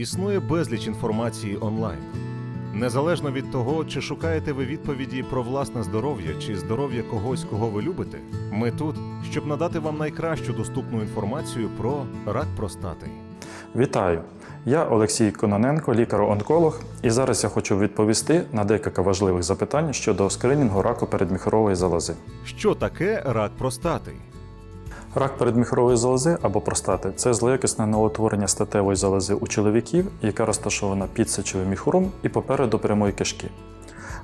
Існує безліч інформації онлайн. Незалежно від того, чи шукаєте ви відповіді про власне здоров'я чи здоров'я когось, кого ви любите, ми тут, щоб надати вам найкращу доступну інформацію про рак простати. Вітаю! Я Олексій Кононенко, лікар-онколог, і зараз я хочу відповісти на декілька важливих запитань щодо скринінгу раку передміхорової залози. Що таке рак простати? Рак передміхрової залози або простати це злоякісне новотворення статевої залози у чоловіків, яка розташована під сечовим міхуром і попереду прямої кишки.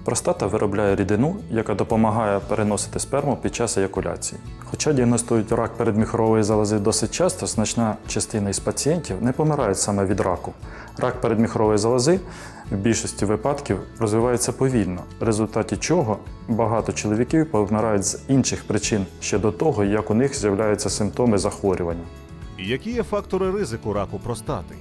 Простата виробляє рідину, яка допомагає переносити сперму під час еякуляції. Хоча діагностують рак передміхорової залози досить часто, значна частина із пацієнтів не помирають саме від раку. Рак передміхорової залози в більшості випадків розвивається повільно, в результаті чого багато чоловіків помирають з інших причин ще до того, як у них з'являються симптоми захворювання. Які є фактори ризику раку простати?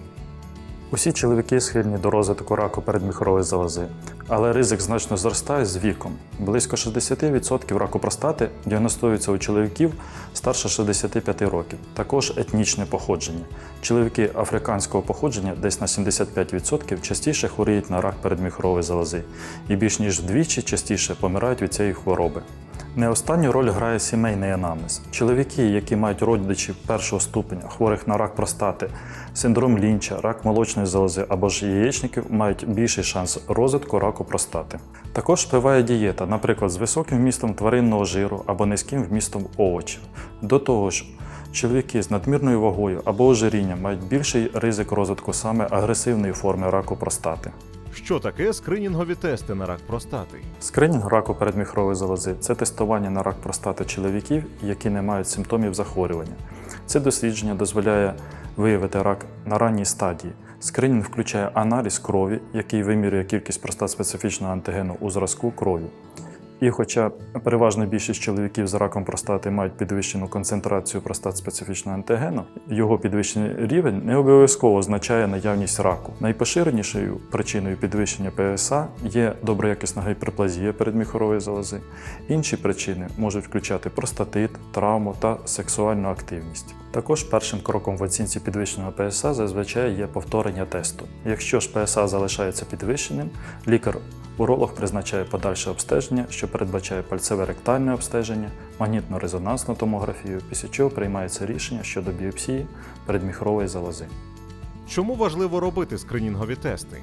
Усі чоловіки схильні до розвитку раку передміхорової залози, але ризик значно зростає з віком. Близько 60% раку простати діагностуються у чоловіків старше 65 років. Також етнічне походження. Чоловіки африканського походження десь на 75% частіше хворіють на рак передміхорової залози і більш ніж вдвічі частіше помирають від цієї хвороби. Не останню роль грає сімейний анамнез. Чоловіки, які мають родичів першого ступеня, хворих на рак простати, синдром лінча, рак молочної залози або ж яєчників, мають більший шанс розвитку раку простати. Також впливає дієта, наприклад, з високим вмістом тваринного жиру або низьким вмістом овочів. До того ж, чоловіки з надмірною вагою або ожирінням мають більший ризик розвитку саме агресивної форми раку простати. Що таке скринінгові тести на рак простати? Скринінг раку передміхрової залози це тестування на рак простати чоловіків, які не мають симптомів захворювання. Це дослідження дозволяє виявити рак на ранній стадії. Скринінг включає аналіз крові, який вимірює кількість простат-специфічного антигену у зразку крові. І хоча переважна більшість чоловіків з раком простати мають підвищену концентрацію простат-специфічного антигену, його підвищений рівень не обов'язково означає наявність раку. Найпоширенішою причиною підвищення ПСА є доброякісна гіперплазія передміхорової залози. Інші причини можуть включати простатит, травму та сексуальну активність. Також першим кроком в оцінці підвищеного ПСА зазвичай є повторення тесту. Якщо ж ПСА залишається підвищеним, лікар Уролог призначає подальше обстеження, що передбачає пальцеве ректальне обстеження, магнітно-резонансну томографію, після чого приймається рішення щодо біопсії передміхрової залози. Чому важливо робити скринінгові тести?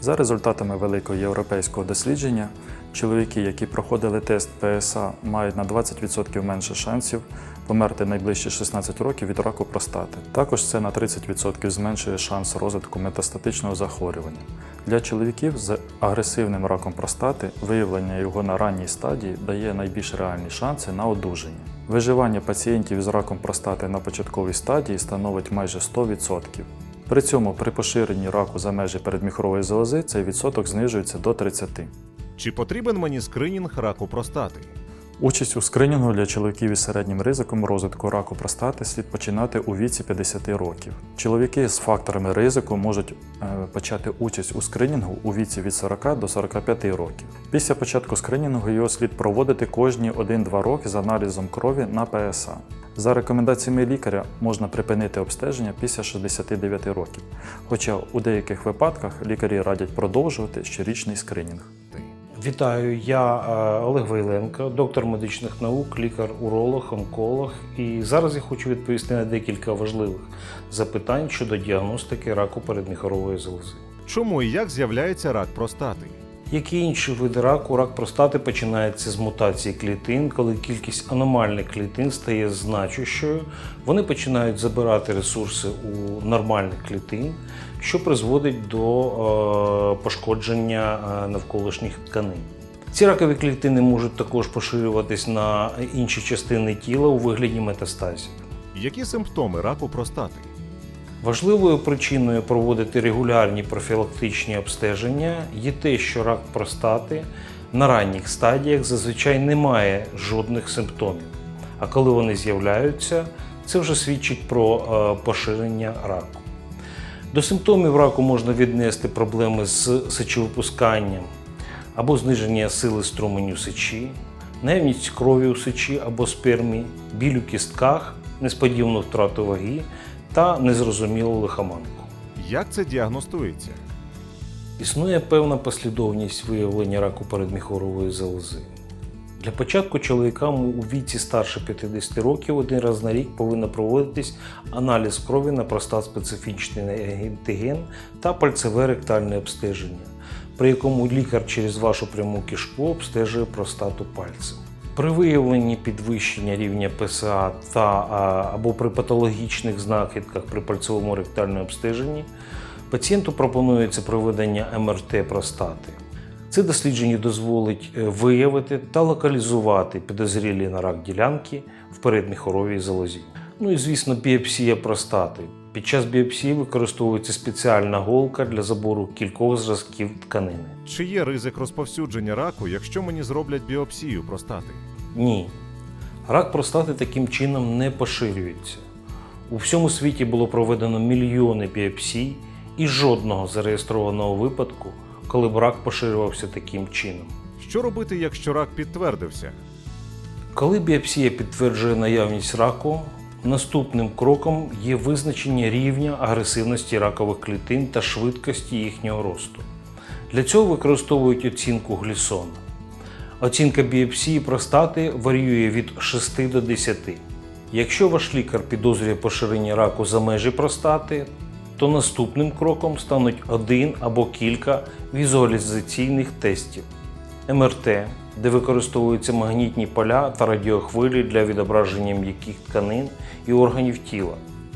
За результатами великого європейського дослідження, чоловіки, які проходили тест ПСА, мають на 20% менше шансів померти найближчі 16 років від раку простати. Також це на 30% зменшує шанс розвитку метастатичного захворювання. Для чоловіків з агресивним раком простати виявлення його на ранній стадії дає найбільш реальні шанси на одужання. Виживання пацієнтів з раком простати на початковій стадії становить майже 100%. При цьому при поширенні раку за межі передміхорової залози цей відсоток знижується до 30%. Чи потрібен мені скринінг раку простати? Участь у скринінгу для чоловіків із середнім ризиком розвитку раку простати слід починати у віці 50 років. Чоловіки з факторами ризику можуть е, почати участь у скринінгу у віці від 40 до 45 років. Після початку скринінгу його слід проводити кожні 1-2 роки з аналізом крові на ПСА. За рекомендаціями лікаря можна припинити обстеження після 69 років, хоча у деяких випадках лікарі радять продовжувати щорічний скринінг. Вітаю, я е, Олег Вайленко, доктор медичних наук, лікар-уролог, онколог. І зараз я хочу відповісти на декілька важливих запитань щодо діагностики раку передміхорової залози. Чому і як з'являється рак простати? Як і інші види раку, рак простати починається з мутації клітин, коли кількість аномальних клітин стає значущою, вони починають забирати ресурси у нормальних клітин, що призводить до е, пошкодження е, навколишніх тканин. Ці ракові клітини можуть також поширюватись на інші частини тіла у вигляді метастазів. Які симптоми раку простати? Важливою причиною проводити регулярні профілактичні обстеження є те, що рак простати на ранніх стадіях зазвичай не має жодних симптомів. А коли вони з'являються, це вже свідчить про е, поширення раку. До симптомів раку можна віднести проблеми з сечовипусканням або зниження сили струменю сечі, наявність крові у сечі або спермі, біль у кістках, несподівану втрату ваги та незрозумілу лихоманку. Як це діагностується? Існує певна послідовність виявлення раку передміхорової залози. Для початку чоловікам у віці старше 50 років один раз на рік повинен проводитись аналіз крові на простат-специфічний антиген та пальцеве ректальне обстеження, при якому лікар через вашу пряму кишку обстежує простату пальцем. При виявленні підвищення рівня ПСА та або при патологічних знахідках при пальцевому ректальному обстеженні пацієнту пропонується проведення МРТ простати. Це дослідження дозволить е, виявити та локалізувати підозрілі на рак ділянки в передміхоровій залозі. Ну і звісно, біопсія простати. Під час біопсії використовується спеціальна голка для забору кількох зразків тканини. Чи є ризик розповсюдження раку, якщо мені зроблять біопсію простати? Ні. Рак простати таким чином не поширюється. У всьому світі було проведено мільйони біопсій і жодного зареєстрованого випадку, коли б рак поширювався таким чином. Що робити, якщо рак підтвердився? Коли біопсія підтверджує наявність раку, наступним кроком є визначення рівня агресивності ракових клітин та швидкості їхнього росту. Для цього використовують оцінку глісона. Оцінка біопсії простати варіює від 6 до 10. Якщо ваш лікар підозрює поширення раку за межі простати, то наступним кроком стануть один або кілька візуалізаційних тестів. МРТ, де використовуються магнітні поля та радіохвилі для відображення м'яких тканин і органів тіла,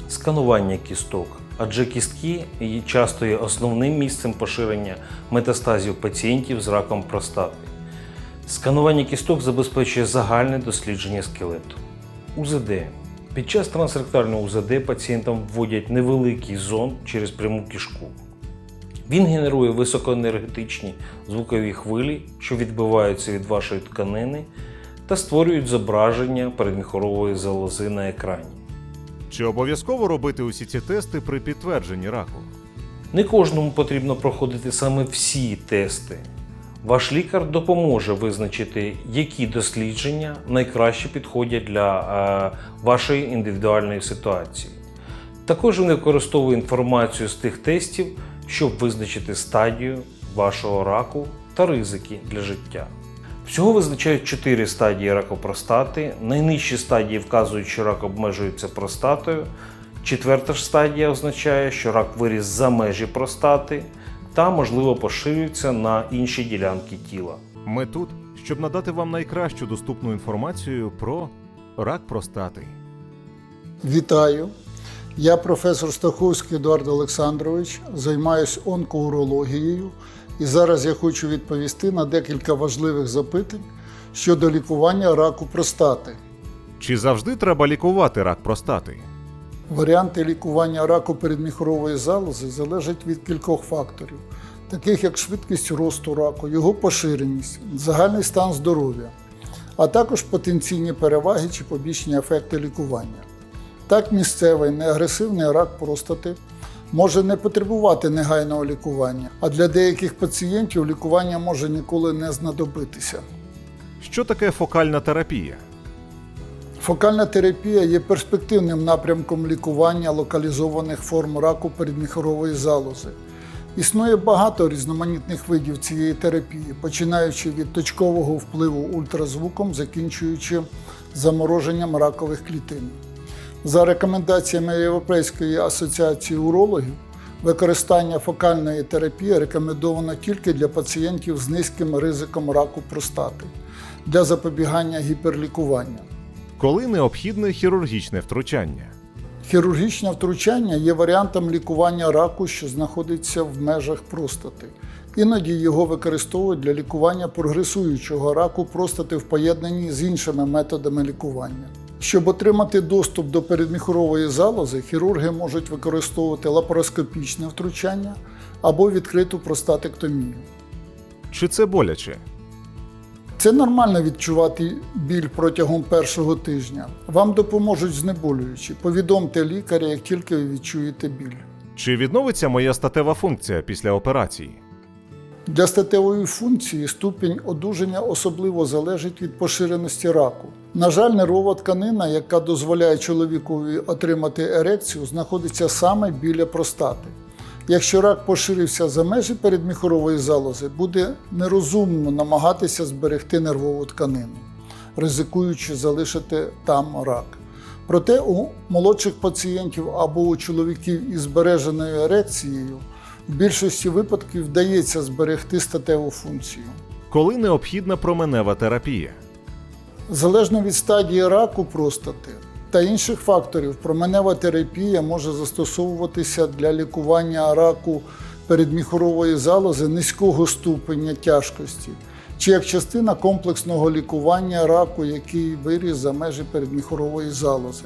сканування кісток, адже кістки часто є основним місцем поширення метастазів пацієнтів з раком простати. Сканування кісток забезпечує загальне дослідження скелету. УЗД. Під час трансректального УЗД пацієнтам вводять невеликий зонд через пряму кишку. Він генерує високоенергетичні звукові хвилі, що відбиваються від вашої тканини та створюють зображення передміхорової залози на екрані. Чи обов'язково робити усі ці тести при підтвердженні раку? Не кожному потрібно проходити саме всі тести. Ваш лікар допоможе визначити, які дослідження найкраще підходять для е, вашої індивідуальної ситуації. Також він використовує інформацію з тих тестів, щоб визначити стадію вашого раку та ризики для життя. Всього визначають чотири стадії раку простати. Найнижчі стадії вказують, що рак обмежується простатою. Четверта ж стадія означає, що рак виріс за межі простати та, можливо, поширюється на інші ділянки тіла. Ми тут, щоб надати вам найкращу доступну інформацію про рак простати. Вітаю! Я професор Стаховський Едуард Олександрович, займаюся онкоурологією, і зараз я хочу відповісти на декілька важливих запитань щодо лікування раку простати. Чи завжди треба лікувати рак простати? Варіанти лікування раку передміхорової залози залежать від кількох факторів, таких як швидкість росту раку, його поширеність, загальний стан здоров'я, а також потенційні переваги чи побічні ефекти лікування. Так, місцевий неагресивний рак простати може не потребувати негайного лікування, а для деяких пацієнтів лікування може ніколи не знадобитися. Що таке фокальна терапія? Фокальна терапія є перспективним напрямком лікування локалізованих форм раку передміхорової залози. Існує багато різноманітних видів цієї терапії, починаючи від точкового впливу ультразвуком, закінчуючи замороженням ракових клітин. За рекомендаціями Європейської асоціації урологів, використання фокальної терапії рекомендовано тільки для пацієнтів з низьким ризиком раку простати для запобігання гіперлікування. Коли необхідне хірургічне втручання? Хірургічне втручання є варіантом лікування раку, що знаходиться в межах простати. Іноді його використовують для лікування прогресуючого раку простати в поєднанні з іншими методами лікування. Щоб отримати доступ до передміхорової залози, хірурги можуть використовувати лапароскопічне втручання або відкриту простатектомію. Чи це боляче? Це нормально відчувати біль протягом першого тижня. Вам допоможуть знеболюючі. Повідомте лікаря, як тільки ви відчуєте біль. Чи відновиться моя статева функція після операції? Для статевої функції ступінь одужання особливо залежить від поширеності раку. На жаль, нервова тканина, яка дозволяє чоловікові отримати ерекцію, знаходиться саме біля простати. Якщо рак поширився за межі передміхорової залози, буде нерозумно намагатися зберегти нервову тканину, ризикуючи залишити там рак. Проте у молодших пацієнтів або у чоловіків із збереженою ерекцією в більшості випадків вдається зберегти статеву функцію. Коли необхідна променева терапія? Залежно від стадії раку простати та інших факторів, променева терапія може застосовуватися для лікування раку передміхорової залози низького ступеня тяжкості чи як частина комплексного лікування раку, який виріс за межі передміхорової залози.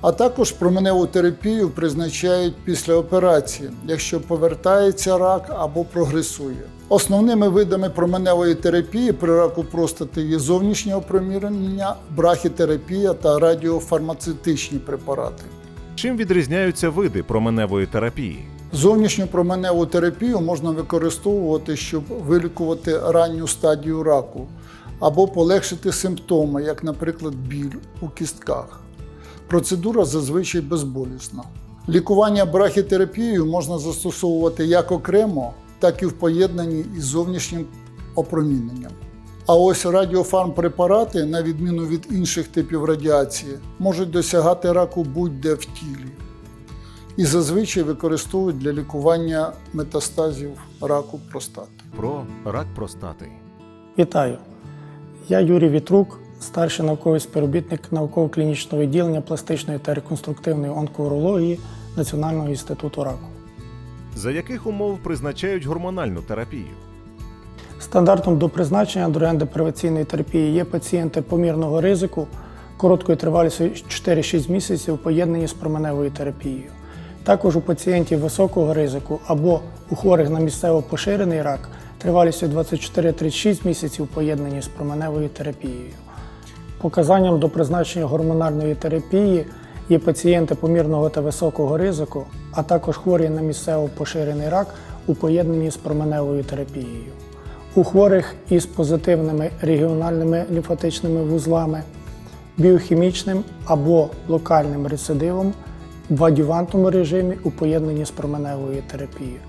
А також променеву терапію призначають після операції, якщо повертається рак або прогресує. Основними видами променевої терапії при раку простати є зовнішнє опромірення, брахітерапія та радіофармацевтичні препарати. Чим відрізняються види променевої терапії? Зовнішню променеву терапію можна використовувати, щоб вилікувати ранню стадію раку або полегшити симптоми, як, наприклад, біль у кістках. Процедура зазвичай безболісна. Лікування брахітерапією можна застосовувати як окремо, так і в поєднанні із зовнішнім опроміненням. А ось радіофармпрепарати, на відміну від інших типів радіації, можуть досягати раку будь-де в тілі і зазвичай використовують для лікування метастазів раку простати. Про рак простати. Вітаю! Я Юрій Вітрук, старший науковий співробітник науково-клінічного відділення пластичної та реконструктивної онкоурології Національного інституту раку. За яких умов призначають гормональну терапію? Стандартом до призначення андроген-деприваційної терапії є пацієнти помірного ризику короткою тривалістю 4-6 місяців у поєднанні з променевою терапією. Також у пацієнтів високого ризику або у хворих на місцево поширений рак тривалістю 24-36 місяців у поєднанні з променевою терапією. Показанням до призначення гормональної терапії є пацієнти помірного та високого ризику, а також хворі на місцево поширений рак у поєднанні з променевою терапією. У хворих із позитивними регіональними лімфатичними вузлами, біохімічним або локальним рецидивом в адювантному режимі у поєднанні з променевою терапією,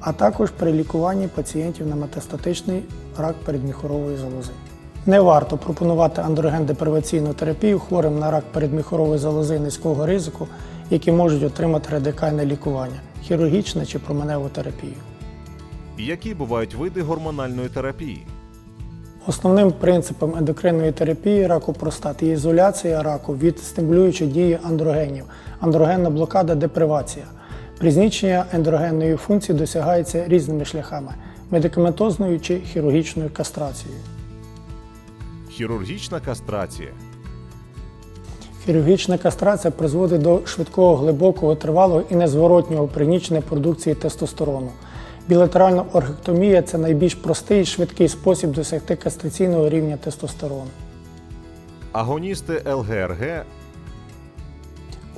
а також при лікуванні пацієнтів на метастатичний рак передміхорової залози. Не варто пропонувати андроген-деприваційну терапію хворим на рак передміхорової залози низького ризику, які можуть отримати радикальне лікування, хірургічне чи променеву терапію. Які бувають види гормональної терапії? Основним принципом ендокринної терапії раку простати є ізоляція раку від стимулюючої дії андрогенів, андрогенна блокада, депривація. Призначення ендрогенної функції досягається різними шляхами медикаментозною чи хірургічною кастрацією. Хірургічна кастрація. Хірургічна кастрація призводить до швидкого, глибокого, тривалого і незворотнього пригнічення продукції тестостерону. Білатеральна оргектомія це найбільш простий і швидкий спосіб досягти кастраційного рівня тестостерону. Агоністи ЛГРГ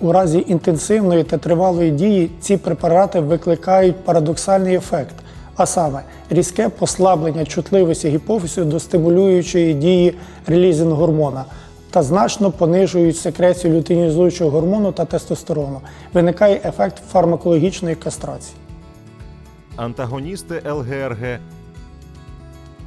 У разі інтенсивної та тривалої дії ці препарати викликають парадоксальний ефект, а саме різке послаблення чутливості гіпофізу до стимулюючої дії релізинг гормона та значно понижують секрецію лютинізуючого гормону та тестостерону. Виникає ефект фармакологічної кастрації. антагоністи ЛГРГ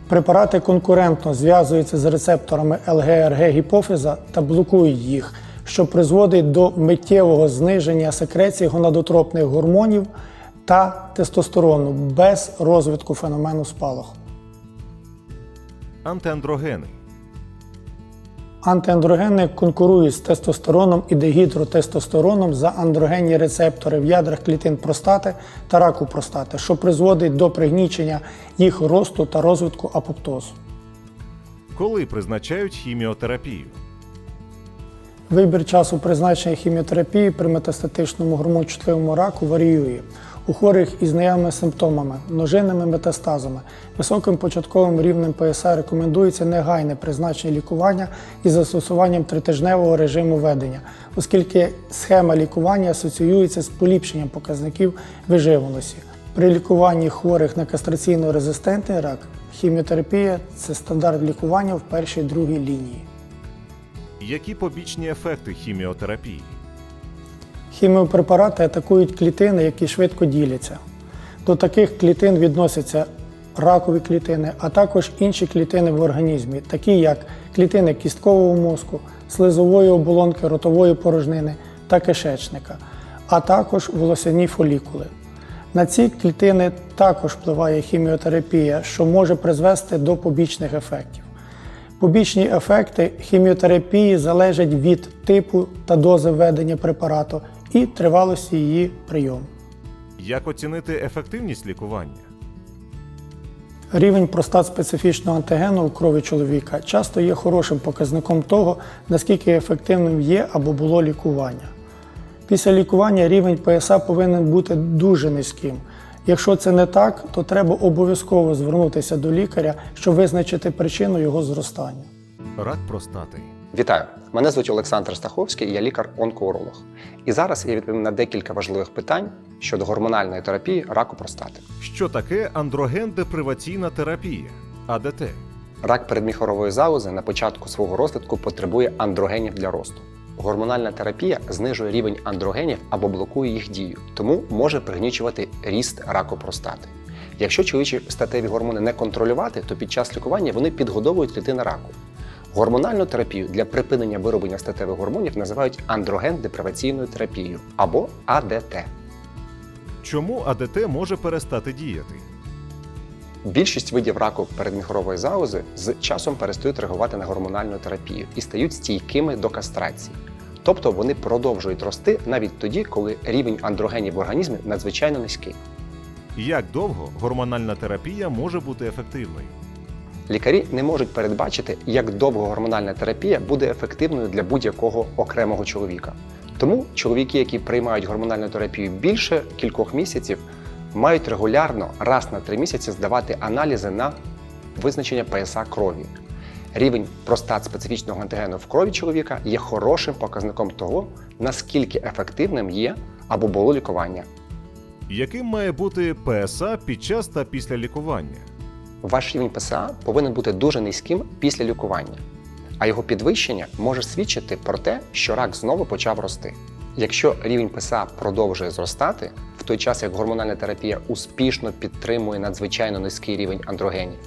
Препарати конкурентно зв'язуються з рецепторами ЛГРГ гіпофіза та блокують їх, що призводить до миттєвого зниження секреції гонадотропних гормонів та тестостерону без розвитку феномену спалаху. антиандрогени. Антиандрогени конкурують з тестостероном і дегідротестостероном за андрогенні рецептори в ядрах клітин простати та раку простати, що призводить до пригнічення їх росту та розвитку апоптозу. Коли призначають хіміотерапію? Вибір часу призначення хіміотерапії при метастатичному гормончутливому раку варіює. У хворих із наявними симптомами, множинними метастазами, високим початковим рівнем ПСА рекомендується негайне призначення лікування із застосуванням тритижневого режиму ведення, оскільки схема лікування асоціюється з поліпшенням показників виживаності. При лікуванні хворих на кастраційно-резистентний рак хіміотерапія це стандарт лікування в першій другій лінії. Які побічні ефекти хіміотерапії? Хіміопрепарати атакують клітини, які швидко діляться. До таких клітин відносяться ракові клітини, а також інші клітини в організмі, такі як клітини кісткового мозку, слизової оболонки ротової порожнини та кишечника, а також волосяні фолікули. На ці клітини також впливає хіміотерапія, що може призвести до побічних ефектів. Побічні ефекти хіміотерапії залежать від типу та дози введення препарату і тривалості її прийому. Як оцінити ефективність лікування? Рівень простат-специфічного антигену у крові чоловіка часто є хорошим показником того, наскільки ефективним є або було лікування. Після лікування рівень ПСА повинен бути дуже низьким. Якщо це не так, то треба обов'язково звернутися до лікаря, щоб визначити причину його зростання. Рак простати. Вітаю! Мене звуть Олександр Стаховський, я лікар-онкоуролог. І зараз я відповім на декілька важливих питань щодо гормональної терапії раку простати. Що таке андроген-деприваційна терапія? АДТ. Рак передміхорової залози на початку свого розвитку потребує андрогенів для росту. Гормональна терапія знижує рівень андрогенів або блокує їх дію, тому може пригнічувати ріст раку простати. Якщо чоловічі статеві гормони не контролювати, то під час лікування вони підгодовують клітини раку. Гормональну терапію для припинення вироблення статевих гормонів називають андроген-деприваційною терапією або АДТ. Чому АДТ може перестати діяти? Більшість видів раку передміхорової залози з часом перестають реагувати на гормональну терапію і стають стійкими до кастрації. Тобто вони продовжують рости навіть тоді, коли рівень андрогенів в організмі надзвичайно низький. Як довго гормональна терапія може бути ефективною? Лікарі не можуть передбачити, як довго гормональна терапія буде ефективною для будь-якого окремого чоловіка. Тому чоловіки, які приймають гормональну терапію більше кількох місяців, мають регулярно раз на три місяці здавати аналізи на визначення ПСА крові. Рівень простат специфічного антигену в крові чоловіка є хорошим показником того, наскільки ефективним є або було лікування. Яким має бути ПСА під час та після лікування? Ваш рівень ПСА повинен бути дуже низьким після лікування, а його підвищення може свідчити про те, що рак знову почав рости. Якщо рівень ПСА продовжує зростати, в той час як гормональна терапія успішно підтримує надзвичайно низький рівень андрогенів,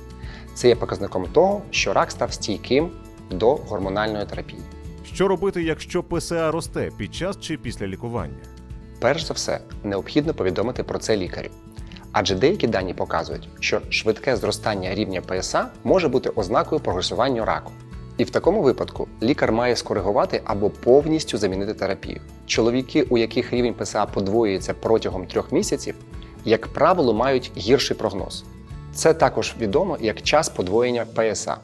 це є показником того, що рак став стійким до гормональної терапії. Що робити, якщо ПСА росте під час чи після лікування? Перш за все, необхідно повідомити про це лікарю. Адже деякі дані показують, що швидке зростання рівня ПСА може бути ознакою прогресування раку. І в такому випадку лікар має скоригувати або повністю замінити терапію. Чоловіки, у яких рівень ПСА подвоюється протягом трьох місяців, як правило, мають гірший прогноз. Це також відомо як час подвоєння ПСА.